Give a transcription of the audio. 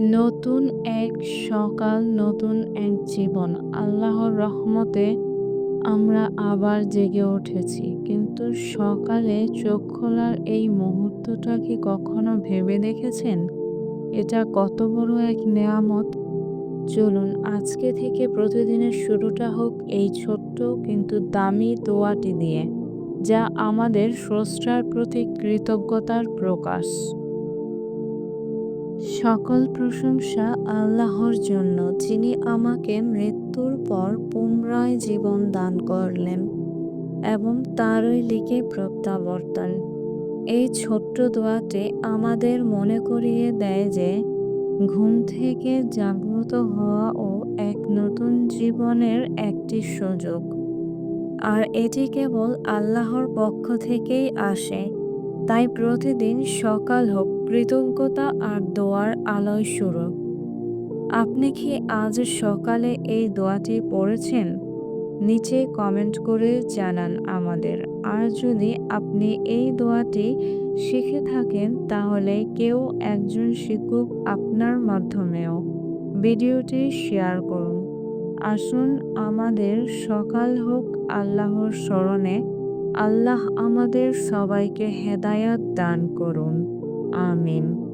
নতুন এক সকাল, নতুন এক জীবন। আল্লাহর রহমতে আমরা আবার জেগে উঠেছি। কিন্তু সকালে চোখ খোলার এই মুহূর্তটা কি কখনো ভেবে দেখেছেন? এটা কত বড় এক নেয়ামত। চলুন আজকে থেকে প্রতিদিনের শুরুটা হোক এই ছোট্ট কিন্তু দামি দোয়াটি দিয়ে, যা আমাদের স্রষ্টার প্রতি কৃতজ্ঞতার প্রকাশ। সকল প্রশংসা আল্লাহর জন্য, যিনি আমাকে মৃত্যুর পর পুনরায় জীবন দান করলেন এবং তারই লিখে প্রত্যাবর্তন। এই ছোট্ট দোয়াটি আমাদের মনে করিয়ে দেয় যে ঘুম থেকে জাগ্রত হওয়া ও এক নতুন জীবনের একটি সুযোগ। আর এটি কেবল আল্লাহর পক্ষ থেকেই আসে। তাই প্রতিদিন সকাল হোক কৃতজ্ঞতা আর দোয়ার আলোয় শুরু। আপনি কি আজ সকালে এই দোয়াটি পড়েছেন? নিচে কমেন্ট করে জানান আমাদের। আর যদি আপনি এই দোয়াটি শিখে থাকেন, তাহলে কেউ একজন শিক্ষক আপনার মাধ্যমেও। ভিডিওটি শেয়ার করুন। আসুন আমাদের সকাল হোক আল্লাহর স্মরণে। আল্লাহ আমাদের সবাইকে হেদায়াত দান করুন। Amen.